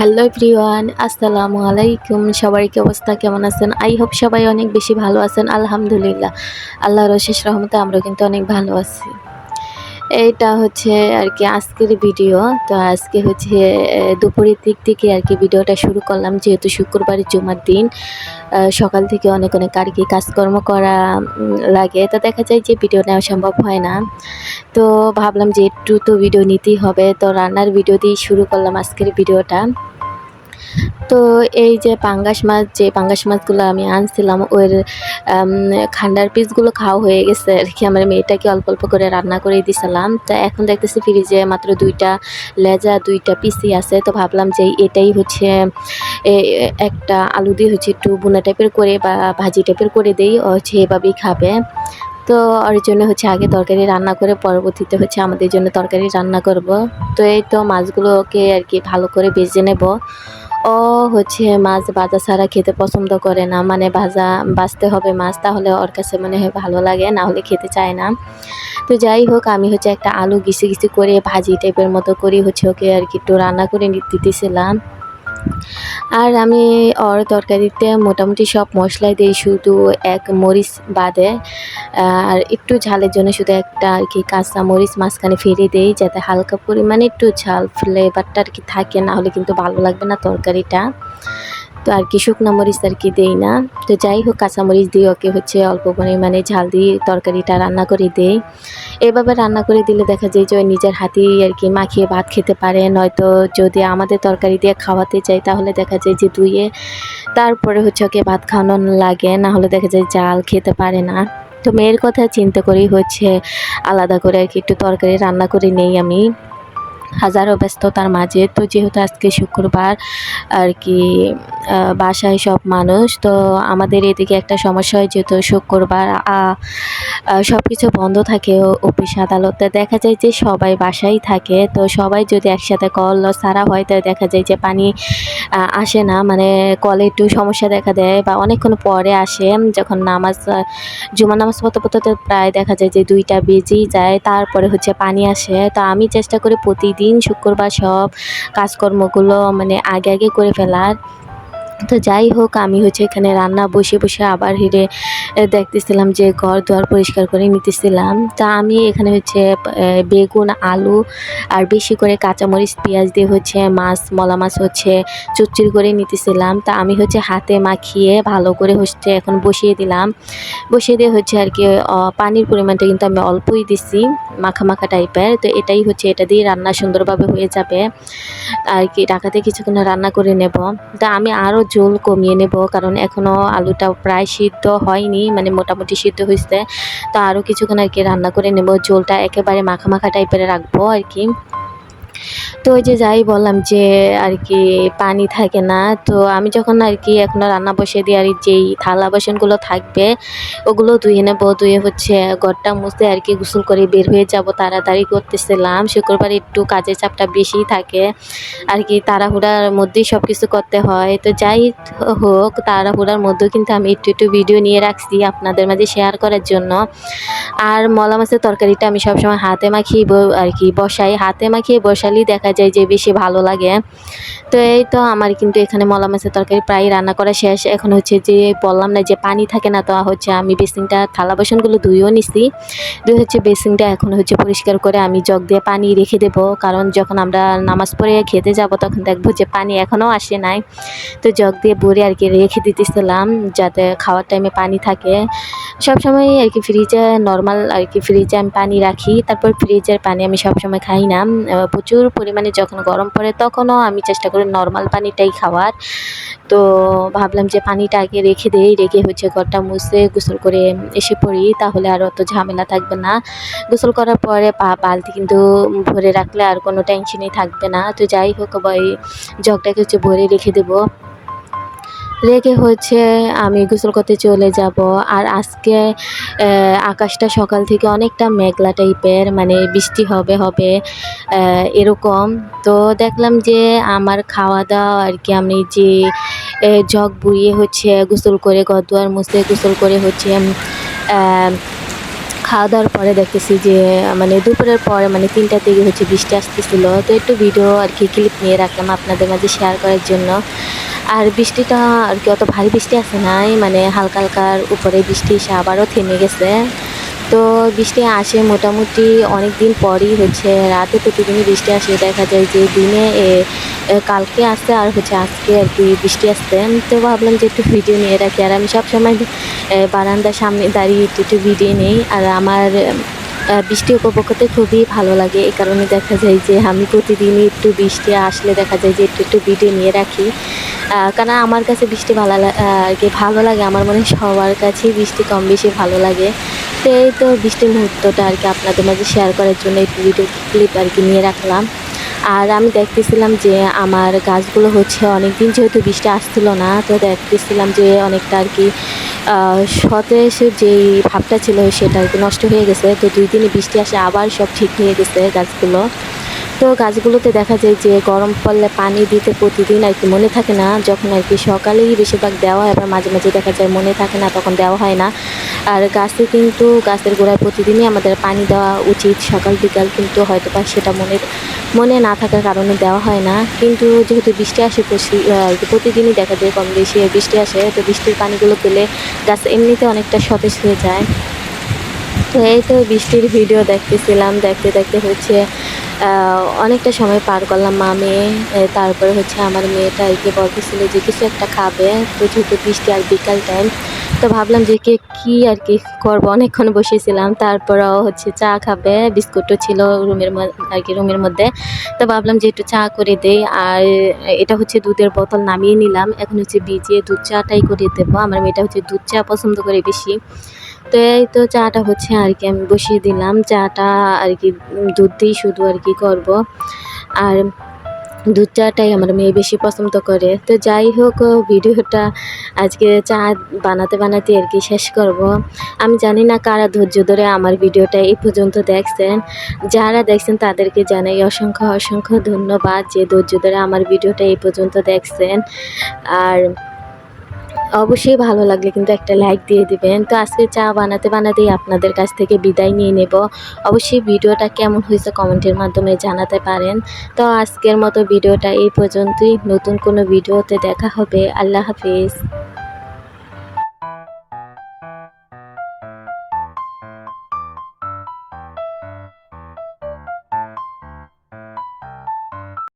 Hello Priyan আসসালামু আলাইকুম। সবাই কি অবস্থা? কেমন আছেন? আই হোপ সবাই অনেক বেশি ভালো আছেন, আলহামদুলিল্লাহ। আল্লাহর শেষ রহমতে আমরা কিন্তু অনেক ভালো আছি। এইটা হচ্ছে আর কি আজকের ভিডিও। তো আজকে হচ্ছে দুপুরের দিক থেকে আর কি ভিডিওটা শুরু করলাম, যেহেতু শুক্রবারের জুমার দিন সকাল থেকে অনেক অনেক আর কি কাজকর্ম করা লাগে। তো দেখা যায় যে ভিডিও নেওয়া সম্ভব হয় না। তো ভাবলাম যে একটু তো ভিডিও নিতেই হবে। তো রান্নার ভিডিও দিয়েই শুরু করলাম আজকের ভিডিওটা। তো এই যে পাঙ্গাস মাছ, যে পাঙ্গাস মাছগুলো আমি আনছিলাম, ওর খান্ডার পিসগুলো খাওয়া হয়ে গেছে। আর কি আমার মেয়েটাকে অল্প অল্প করে রান্না করে দিছিলাম। তো এখন দেখতেছি ফ্রিজে মাত্র দুইটা লেজা, দুইটা পিসি আছে। তো ভাবলাম যে এটাই হচ্ছে একটা আলু দিয়ে হচ্ছে একটু বুনা টাইপের করে বা ভাজি টাইপের করে দেই। হচ্ছে এভাবেই খাবে। তো ওর জন্য হচ্ছে আগে তরকারি রান্না করে পরবর্তীতে হচ্ছে আমাদের জন্য তরকারি রান্না করব। তো এই তো মাছগুলোকে আর কি ভালো করে ভেজে নেব। ও হচ্ছে মাছ ভাজা ছাড়া খেতে পছন্দ করে না। মানে ভাজা বাঁচতে হবে মাছ, তাহলে ওর কাছে মনে হয় ভালো লাগে, না হলে খেতে চায় না। তো যাই হোক, আমি হচ্ছে একটা আলু ঘিসে ঘিসে করে ভাজি টাইপের মতো করে হচ্ছে ওকে আর কি একটু রান্না করে দিতেছিলাম। আর আমি ওর তরকারিতে মোটামুটি সব মশলাই দিই, শুধু এক মরিচ বাদে, আর একটু ঝালের জন্য শুধু একটা আর কি কাঁচা মরিচ মাঝখানে ফেলে দেই, যাতে হালকা পরিমাণে একটু ঝাল ফ্লেভারটা আর কি থাকে, না হলে কিন্তু ভালো লাগবে না তরকারিটা। তো আর কি শুকনো মরিচ আর কি দেই না। তো যাই হোক কাঁচা মরিচ দিয়ে ওকে হচ্ছে অল্প পরিমাণে ঝাল দিয়ে তরকারিটা রান্না করে দেই। এভাবে রান্না করে দিলে দেখা যায় যে নিজের হাতেই আর কি মাখিয়ে ভাত খেতে পারে। নয়তো যদি আমাদের তরকারি দিয়ে খাওয়াতে চাই, তাহলে দেখা যায় যে ধুয়ে তারপরে হচ্ছে ওকে ভাত খাওয়ানো লাগে। না হলে দেখা যায় জাল খেতে পারে না। তো মেয়ের কথা চিন্তা করেই হচ্ছে আলাদা করে আর কি একটু তরকারি রান্না করে নেই আমি। হাজারো ব্যস্ততার মাঝে। তো যেহেতু আজকে শুক্রবার আর কি বাসায় সব মানুষ, তো আমাদের এদিকে একটা সমস্যা হয় যেহেতু শুক্রবার সব কিছু বন্ধ থাকে অফিস আদালতে। দেখা যায় যে সবাই বাসায় থাকে, তো সবাই যদি একসাথে কল সারা হয়, তো দেখা যায় যে পানি আসে না। মানে কলে একটু সমস্যা দেখা দেয় বা অনেকক্ষণ পরে আসে, যখন নামাজ জুমা নামাজ পড়তে পড়তে প্রায় দেখা যায় যে দুইটা বেজেই যায়, তারপরে হচ্ছে পানি আসে। তো আমি চেষ্টা করি প্রতিদিন শুক্রবার সব কাজকর্মগুলো মানে আগে আগে করে ফেলার। তো যাই হোক, আমি হচ্ছে এখানে রান্না বসে বসে আবার হিরে দেখতেছিলাম যে ঘর দুয়ার পরিষ্কার করে নিতেছিলাম। তা আমি এখানে হচ্ছে বেগুন, আলু আর বেশি করে কাঁচামরিচ, পেঁয়াজ দিয়ে হচ্ছে মাছ, মলা মাছ হচ্ছে চুচুর করে নিতেছিলাম। তা আমি হচ্ছে হাতে মাখিয়ে ভালো করে হচ্ছে এখন বসিয়ে দিলাম। বসিয়ে দিয়ে হচ্ছে আর কি পানির পরিমাণটা কিন্তু আমি অল্পই দিছি, মাখা মাখা টাইপের। তো এটাই হচ্ছে, এটা দিয়ে রান্না সুন্দরভাবে হয়ে যাবে। আর কি, ঢাকাতে কিছুক্ষণ রান্না করে নেব। তা আমি আরও ঝোল কমিয়ে নেব, কারণ এখনও আলুটা প্রায় সিদ্ধ হয়নি মানে মোটামুটি সিদ্ধ হয়েছে তো আরও কিছুক্ষণ আর কি রান্না করে নেব। ঝোলটা একেবারে মাখা মাখা টাইপের রাখব আর কি। তো ওই যে যাই বললাম যে আর কি পানি থাকে না, তো আমি যখন আর কি এখন রান্না বসিয়ে দিই আর যেই থালা বাসনগুলো থাকবে, ওগুলো ধুয়ে নেব, ধুয়ে হচ্ছে ঘরটা মুছতে আর কি গোসল করে বের হয়ে যাব, তাড়াতাড়ি করতেছিলাম। শুক্রবার একটু কাজের চাপটা বেশি থাকে, আর কি তাড়াহুড়ার মধ্যেই সব কিছু করতে হয়। তো যাই হোক, তাড়াহুড়ার মধ্যেও কিন্তু আমি একটু একটু ভিডিও নিয়ে রাখছি আপনাদের মাঝে শেয়ার করার জন্য। আর মলা মাছের তরকারিটা আমি সবসময় হাতে মাখিয়ে আর কি বসাই। হাতে মাখিয়ে বসালেই দেখা যায় যে বেশি ভালো লাগে। তো এই তো আমার কিন্তু এখানে মলা মাছের তরকারি প্রায় রান্না করা শেষ। এখন হচ্ছে যে বললাম না যে পানি থাকে না, তো হচ্ছে আমি বেসিনটা, থালা বাসনগুলো ধুয়েও নিছি। ধুয়ে হচ্ছে বেসিনটা এখন হচ্ছে পরিষ্কার করে আমি জগ দিয়ে পানি রেখে দেব। কারণ যখন আমরা নামাজ পড়ে খেতে যাব তখন দেখব যে পানি এখনও আসে নাই। তো জগ দিয়ে ভরে আর কি রেখে দিতেছিলাম যাতে খাওয়ার টাইমে পানি থাকে। সবসময় আর কি ফ্রিজে নর্মাল আর কি ফ্রিজে আমি পানি রাখি। তারপর ফ্রিজের পানি আমি সবসময় খাই না। প্রচুর পরিমাণে যখন গরম পড়ে তখনও আমি চেষ্টা করি নর্মাল পানিটাই খাওয়ার। তো ভাবলাম যে পানিটা আগে রেখে দেই, রেখে হচ্ছে ঘরটা মুছে গোসল করে এসে পড়ি। তাহলে আর অত ঝামেলা থাকবে না। গোসল করার পরে পা, বালতি কিন্তু ভরে রাখলে আর কোনো টেনশনই থাকবে না। তো যাই হোক জগটাকে হচ্ছে ভরে রেখে দেবো। রেখে হচ্ছে আমি গোসল করতে চলে যাব। আর আজকে আকাশটা সকাল থেকে অনেকটা মেঘলা টাইপের মানে বৃষ্টি হবে হবে এরকম। তো দেখলাম যে আমার খাওয়া দাওয়া আর কি, আমি যে জগ বুড়িয়ে হচ্ছে গোসল করে, গদুয়ার মুসে গোসল করে হচ্ছে খাওয়া দাওয়ার পরে দেখতেছি যে মানে দুপুরের পরে মানে তিনটার থেকে হচ্ছে, বৃষ্টি আসতেছিল। তো একটু ভিডিও আর কি ক্লিপ নিয়ে রাখলাম আপনাদের মাঝে শেয়ার করার জন্য। আর বৃষ্টিটা আর কি অত ভারী বৃষ্টি আসে নাই মানে হালকা হালকার উপরে বৃষ্টি এসে আবারও থেমে গেছে। তো বৃষ্টি আসে মোটামুটি অনেক দিন পরই হচ্ছে, রাতে প্রতিদিনই বৃষ্টি আসে। দেখা যায় যে দিনে কালকে আসছে আর হচ্ছে আজকে আর কি বৃষ্টি আসছে। তো ভাবলাম যে একটু ভিডিও নিয়ে রাখি। আর আমি সবসময় বারান্দার সামনে দাঁড়িয়ে একটু একটু ভিডিও নিই। আর আমার বৃষ্টি উপভোগ করতে খুবই ভালো লাগে। এই কারণে দেখা যায় যে আমি প্রতিদিনই একটু বৃষ্টি আসলে দেখা যায় যে একটু একটু ভিডিও নিয়ে রাখি। কারণ আমার কাছে বৃষ্টি ভালো লাগে ভালো লাগে। আমার মনে সবার কাছেই বৃষ্টি কম বেশি ভালো লাগে। তো এই তো বৃষ্টির মুহূর্তটা আর কি আপনাদের মাঝে শেয়ার করার জন্য একটু ভিডিও ক্লিপ আর কি নিয়ে রাখলাম। আর আমি দেখতেছিলাম যে আমার গাছগুলো হচ্ছে অনেক দিন যেহেতু বৃষ্টি আসছিল না, তো দেখতেছিলাম যে অনেকটা আর কি সতেজ যেই ভাবটা ছিল সেটা আর কি নষ্ট হয়ে গেছে। তো দুই দিনে বৃষ্টি আসে, আবার সব ঠিক হয়ে গেছে গাছগুলো। তো গাছগুলোতে দেখা যায় যে গরম পড়লে পানি দিতে প্রতিদিন আর কি মনে থাকে না। যখন আর কি সকালেই বেশিরভাগ দেওয়া হয়, আবার মাঝে মাঝে দেখা যায় মনে থাকে না, তখন দেওয়া হয় না। আর গাছে কিন্তু, গাছের গোড়ায় প্রতিদিনই আমাদের পানি দেওয়া উচিত। সকাল বিকাল কিন্তু হয়তো বা সেটা মনে মনে না থাকার কারণে দেওয়া হয় না। কিন্তু যেহেতু বৃষ্টি আসে প্রতিদিনই দেখা যায় কম বেশি বৃষ্টি আসে, তো বৃষ্টির পানিগুলো পেলে গাছ এমনিতে অনেকটা সতেজ হয়ে যায়। তো এই তো বৃষ্টির ভিডিও দেখতেছিলাম। দেখতে দেখতে হচ্ছে অনেকটা সময় পার করলাম মা, মেয়ে তারপরে হচ্ছে আমার মেয়েটা আর কি বলতেছিল যে কিছু একটা খাবে, তো যেহেতু বৃষ্টি আর বিকাল টাইম তো ভাবলাম যে কে, কী আর কি করব? অনেকক্ষণ বসেছিলাম, তারপরেও হচ্ছে চা খাবে, বিস্কুটও ছিল রুমের আর কি রুমের মধ্যে, তো ভাবলাম যে একটু চা করে দেই, আর এটা হচ্ছে দুধের বোতল নামিয়ে নিলাম, এখন হচ্ছে ভিজিয়ে দুধ চাটাই করে দেবো, আমার মেয়েটা হচ্ছে দুধ চা পছন্দ করে বেশি তো এই তো চাটা হচ্ছে আর কি, আমি বসিয়ে দিলাম। চাটা আর কি দুধ দিয়ে শুধু আর কি করব। আর দুধ চাটাই আমার মেয়ে বেশি পছন্দ করে। তো যাই হোক, ভিডিওটা আজকে চা বানাতে বানাতে আর কি শেষ করব। আমি জানি না কারা ধৈর্য ধরে আমার ভিডিওটা এই পর্যন্ত দেখছেন। যারা দেখছেন তাদেরকে জানাই অসংখ্য অসংখ্য ধন্যবাদ যে ধৈর্য ধরে আমার ভিডিওটা এই পর্যন্ত দেখছেন। আর অবশ্যই ভালো লাগলে কিন্তু একটা লাইক দিয়ে দিবেন। তো আজকে চা বানাতে বানাতেই আপনাদের কাছ থেকে বিদায় নিয়ে নেব। অবশ্যই ভিডিওটা কেমন হয়েছে কমেন্টের মাধ্যমে জানাতে পারেন। তো আজকের মতো ভিডিওটা এই পর্যন্তই। নতুন কোনো ভিডিওতে দেখা হবে। আল্লাহ হাফিজ।